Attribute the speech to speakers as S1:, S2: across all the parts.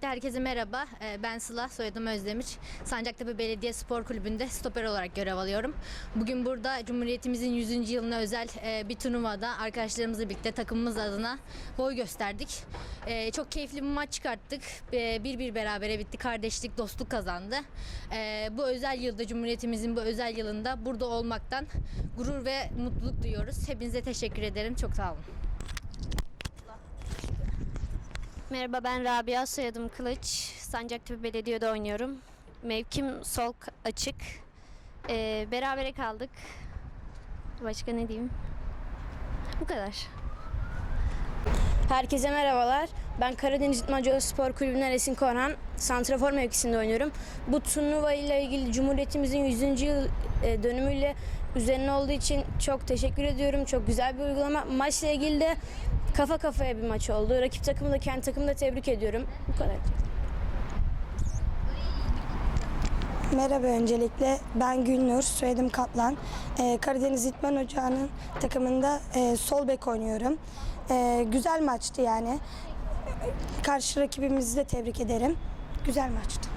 S1: herkese merhaba. Ee, Ben Sıla, soyadım Özdemir. Sancaktepe Belediye Spor Kulübü'nde stoper olarak görev alıyorum. Bugün burada Cumhuriyetimizin 100. yılına özel e, bir turnuvada arkadaşlarımızla birlikte takımımız adına boy gösterdik. Ee, Çok keyifli bir maç çıkarttık. Ee, Bir bir berabere bitti. Kardeşlik, dostluk kazandı. Bu özel yılda, Cumhuriyetimizin bu özel yılında burada olmaktan gurur ve mutluluk duyuyoruz. Hepinize teşekkür ederim. Çok sağ olun.
S2: Merhaba ben Rabia, soyadım Kılıç. Sancaktepe Belediye'de oynuyorum. Mevkim sol açık. Ee, berabere kaldık. Başka ne diyeyim? Bu kadar.
S3: Herkese merhabalar. Ben Karadeniz İtmancıoğlu Spor Kulübü'nden Esin Korhan. Santrafor mevkisinde oynuyorum. Bu turnuva ile ilgili Cumhuriyetimizin 100. yıl e, dönümüyle üzerine olduğu için çok teşekkür ediyorum. Çok güzel bir uygulama. Maçla ilgili de kafa kafaya bir maç oldu. Rakip takımı da kendi takımı da tebrik ediyorum. Bu kadar.
S4: Merhaba öncelikle ben Gülnur, soyadım Kaplan. Ee, Karadeniz İtman Ocağı'nın takımında e, sol bek oynuyorum. Ee, güzel maçtı yani. Karşı rakibimizi de tebrik ederim. Güzel maçtı.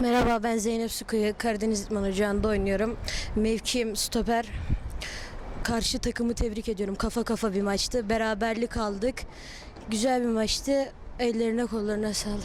S5: Merhaba ben Zeynep Sukuyu. Karadeniz İtman Ocağı'nda oynuyorum. Mevkim stoper. Karşı takımı tebrik ediyorum. Kafa kafa bir maçtı. Beraberlik aldık. Güzel bir maçtı. Ellerine kollarına sağlık.